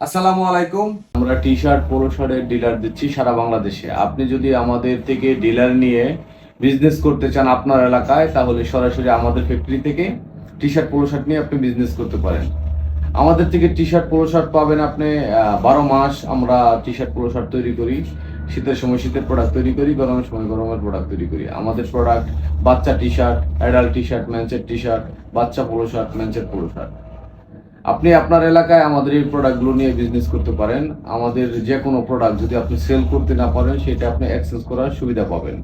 আসসালামু আলাইকুম। আমরা টি শার্ট পোলো শার্টের ডিলার দিচ্ছি সারা বাংলাদেশে। আপনি যদি আমাদের থেকে ডিলার নিয়ে বিজনেস করতে চান আপনার এলাকায়, তাহলে সরাসরি আমাদের ফ্যাক্টরি থেকে টি শার্ট পোলো শার্ট নিয়ে আপনি বিজনেস করতে পারেন। আমাদের থেকে টি শার্ট পোলো শার্ট পাবেন আপনি বারো মাস আমরা টি শার্ট পোলো শার্ট তৈরি করি। শীতের সময় শীতের প্রোডাক্ট তৈরি করি, গরমের সময় গরমের প্রোডাক্ট তৈরি করি। আমাদের প্রোডাক্ট বাচ্চা T shirt adult T shirt ম্যান্সের T shirt বাচ্চা পোলো শার্ট ম্যান্সের পোলো শার্ট আপনি আপনার এলাকায় আমাদের এই প্রোডাক্টগুলো নিয়ে বিজনেস করতে পারেন। আমাদের যে কোনো প্রোডাক্ট যদি আপনি সেল করতে না পারেন, সেটা আপনি অ্যাক্সেস করার সুবিধা পাবেন।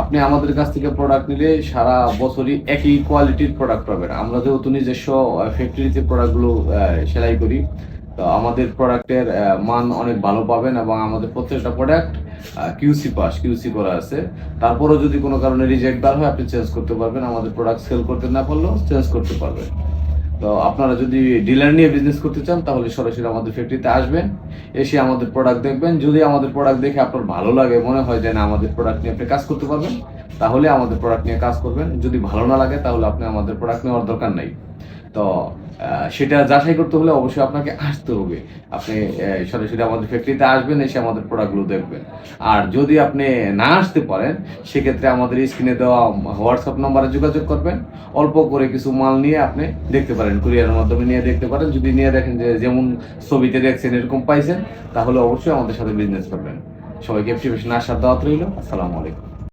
আপনি আমাদের কাছ থেকে প্রোডাক্ট নিলে সারা বছরই একই কোয়ালিটির প্রোডাক্ট পাবেন। আমরা যেহেতু নিজস্ব ফ্যাক্টরিতে প্রোডাক্টগুলো সেলাই করি, তো আমাদের প্রোডাক্টের মান অনেক ভালো পাবেন এবং আমাদের প্রত্যেকটা প্রোডাক্ট কিউসি পাস কিউসি করা আছে। তারপরেও যদি কোনো কারণে রিজেক্ট বার হয়, আপনি চেঞ্জ করতে পারবেন। আমাদের প্রোডাক্ট সেল করতে না পারলেও চেঞ্জ করতে পারবেন। তো আপনারা যদি ডিলার নিয়ে বিজনেস করতে চান, তাহলে সরাসরি আমাদের ফ্যাক্টরিতে আসবেন, এসে আমাদের প্রোডাক্ট দেখবেন। যদি আমাদের প্রোডাক্ট দেখে আপনার ভালো লাগে, মনে হয় যে না, আমাদের প্রোডাক্ট নিয়ে আপনি কাজ করতে পারবেন, তাহলে আমাদের প্রোডাক্ট নিয়ে কাজ করবেন। যদি ভালো না লাগে, তাহলে আপনি আমাদের প্রোডাক্ট নেওয়ার দরকার নাই। তো সেটা যাচাই করতে হলে অবশ্যই আপনাকে আসতে হবে। আপনি সরাসরি আমাদের ফ্যাক্টরিতে আসবেন, এসে আমাদের প্রোডাক্টগুলো দেখবেন। আর যদি আপনি না আসতে পারেন, সেক্ষেত্রে আমাদের স্ক্রিনে দেওয়া হোয়াটসঅ্যাপ নম্বরে যোগাযোগ করবেন। অল্প করে কিছু মাল নিয়ে আপনি দেখতে পারেন কুরিয়ারের মাধ্যমে নিয়ে দেখতে পারেন। যদি নিয়ে দেখেন যে যেমন ছবিতে দেখছেন, এরকম পাইছেন, তাহলে অবশ্যই আমাদের সাথে বিজনেস করবেন। সবাইকে এফটিভেশন আসার দাওয়াত রইল। আসসালামু আলাইকুম।